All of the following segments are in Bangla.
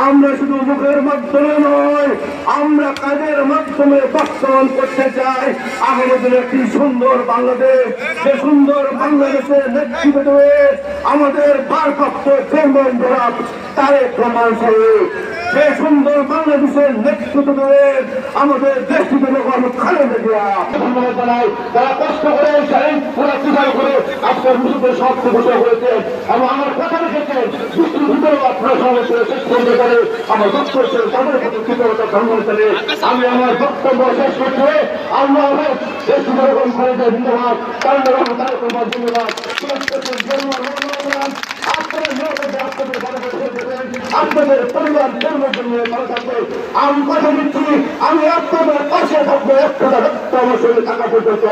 আমরা শুধু মুখের মাধ্যমে নয়, আমরা কাজের মাধ্যমে বাস্তবায়ন করতে চাই? আহমদের একটি সুন্দর বাংলাদেশ সে সুন্দর বাংলাদেশের নেতৃত্ব আমাদের ভারপ্রাপ্ত চেয়ারম্যান যারা তারেক প্রমাণ সে সুন্দর বাংলাদেশের নেতৃত্ব আমাদের দেশটিকে থেকে কর্ম খালে তারা যারা কষ্ট করে এসেছেন ওরা করে আজকের মুসুদের সব ঘোষণা করেছেন এবং আমার কথা রেখেছেন। সমাবেশের শেষ পর্যন্ত করে আমার ছিল তাদের প্রতি কৃতজ্ঞতা ধন্যবাদ জানিয়ে আমি আমার বক্তব্য শেষ করতে আল্লাহ দেশ জনগণ খালেদা ধন্যবাদ তোমার ধন্যবাদ আপনাদের আমি আপনাদের পাশে থাকব, একটা রক্ত থাকা পর্যন্ত।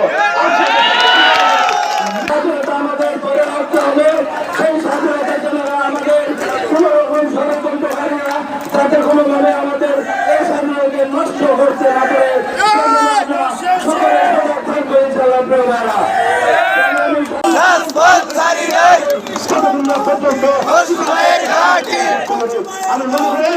সাধারণ পর্যন্ত আমি মনে করি